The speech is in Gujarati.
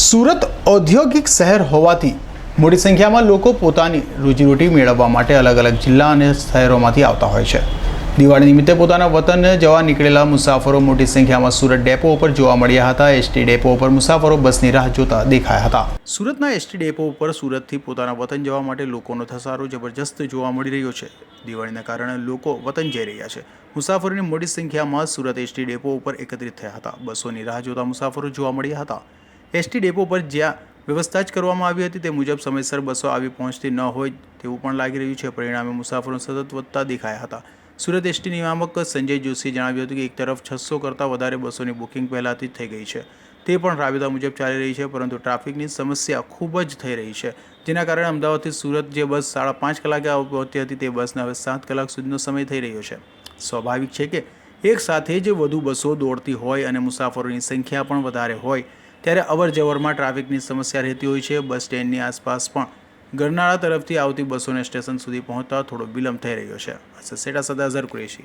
સુરત ઔદ્યોગિક શહેર હોવાથી મોટી સંખ્યામાં લોકો પોતાની રોજીરોટી મેળવવા માટે અલગ અલગ જિલ્લા અને શહેરોમાંથી આવતા હોય છે. દિવાળી નિમિત્તે પોતાના વતન જવા નીકળેલા મુસાફરો મોટી સંખ્યામાં સુરત ડેપો ઉપર જોવા મળ્યા હતા. એસટી ડેપો ઉપર મુસાફરો બસની રાહ જોતા દેખાયા હતા. સુરતના એસટી ડેપો ઉપર સુરતથી પોતાના વતન જવા માટે લોકોનો થસારો જબરજસ્ત જોવા મળી રહ્યો છે. દિવાળીના કારણે લોકો વતન જઈ રહ્યા છે. મુસાફરોની મોટી સંખ્યામાં સુરત એસટી ડેપો ઉપર એકત્રિત થયા હતા. બસોની રાહ જોતા મુસાફરો જોવા મળ્યા હતા. એસટી ડેપો પર જ્યાં વ્યવસ્થા જ કરવામાં આવી હતી તે મુજબ સમયસર બસો આવી પહોંચતી ન હોય તેવું પણ લાગી રહ્યું છે. પરિણામે મુસાફરો સતત વધતા દેખાયા હતા. સુરત એસટી નિયામક સંજય જોશીએ જણાવ્યું હતું કે એક તરફ છસો કરતાં વધારે બસોની બુકિંગ પહેલાંથી જ થઈ ગઈ છે. તે પણ રાબેતા મુજબ ચાલી રહી છે, પરંતુ ટ્રાફિકની સમસ્યા ખૂબ જ થઈ રહી છે. જેના કારણે અમદાવાદથી સુરત જે બસ સાડા પાંચ કલાકે પહોંચતી હતી તે બસને હવે સાત કલાક સુધીનો સમય થઈ રહ્યો છે. સ્વાભાવિક છે કે એક સાથે જ વધુ બસો દોડતી હોય અને મુસાફરોની સંખ્યા પણ વધારે હોય ત્યારે અવર જવરમાં ટ્રાફિકની સમસ્યા રહેતી હોય છે. બસ સ્ટેન્ડની આસપાસ પણ ગરનાળા તરફથી આવતી બસોને સ્ટેશન સુધી પહોંચતા થોડો વિલંબ થઈ રહ્યો છે. સેટા સદા અઝર કુરેશી.